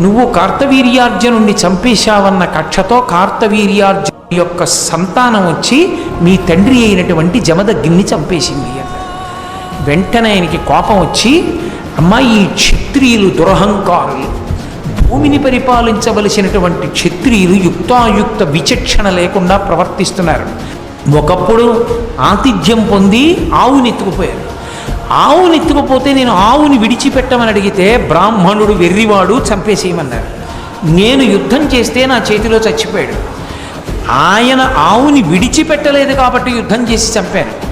నువ్వు కార్తవీర్యార్జునుణ్ణి చంపేశావన్న కక్షతో కార్తవీర్యార్జును యొక్క సంతానం వచ్చి మీ తండ్రి అయినటువంటి జమదగ్గిని చంపేసింది అన్నాడు వెంటనే ఆయనకి కోపం వచ్చి అమ్మాయి ఈ క్షత్రియులు దురహంకారులు. భూమిని పరిపాలించవలసినటువంటి క్షత్రియులు యుక్తాయుక్త విచక్షణ లేకుండా ప్రవర్తిస్తున్నారు. ఒకప్పుడు ఆతిథ్యం పొంది ఆవునెత్తుకుపోయారు ఆవుని ఎత్తుకుపోతే నేను ఆవుని విడిచిపెట్టమని అడిగితే బ్రాహ్మణుడు వెర్రివాడు చంపేసేయమన్నారు. నేను యుద్ధం చేస్తే నా చేతిలో చచ్చిపోయాడు. ఆయన ఆవుని విడిచిపెట్టలేదు కాబట్టి యుద్ధం చేసి చంపాను.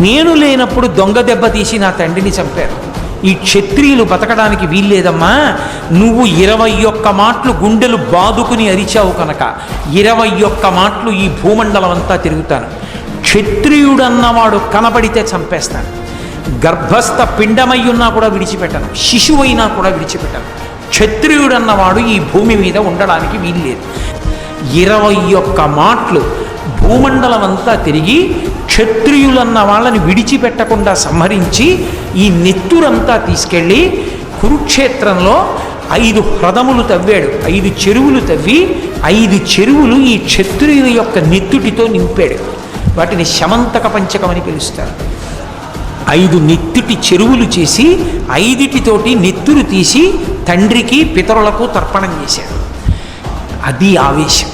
నేను లేనప్పుడు దొంగ దెబ్బ తీసి నా తండ్రిని చంపారు ఈ క్షత్రియులు బతకడానికి వీల్లేదమ్మా. నువ్వు ఇరవై ఒక్క మాటలు గుండెలు బాదుకుని అరిచావు కనుక ఇరవై ఒక్క మాటలు ఈ భూమండలం అంతా తిరుగుతాను. క్షత్రియుడన్నవాడు కనబడితే చంపేస్తాను. గర్భస్థ పిండమయ్యున్నా కూడా విడిచిపెట్టను శిశువైనా కూడా విడిచిపెట్టను. క్షత్రియుడన్నవాడు ఈ భూమి మీద ఉండడానికి వీల్లేదు. ఇరవై ఒక్క మాటలు భూమండలం అంతా తిరిగి క్షత్రియులన్న వాళ్ళని విడిచిపెట్టకుండా సంహరించి ఈ నెత్తురంతా తీసుకెళ్ళి కురుక్షేత్రంలో ఐదు హ్రదములు తవ్వాడు. ఐదు చెరువులు తవ్వి ఐదు చెరువులు ఈ క్షత్రియుల యొక్క నెత్తుటితో నింపాడు. వాటిని శమంతక పంచకం అని పిలుస్తారు. ఐదు నెత్తుటి చెరువులు చేసి ఐదిటితోటి నెత్తురు తీసి తండ్రికి పితరులకు తర్పణం చేశాడు. అది ఆవేశం.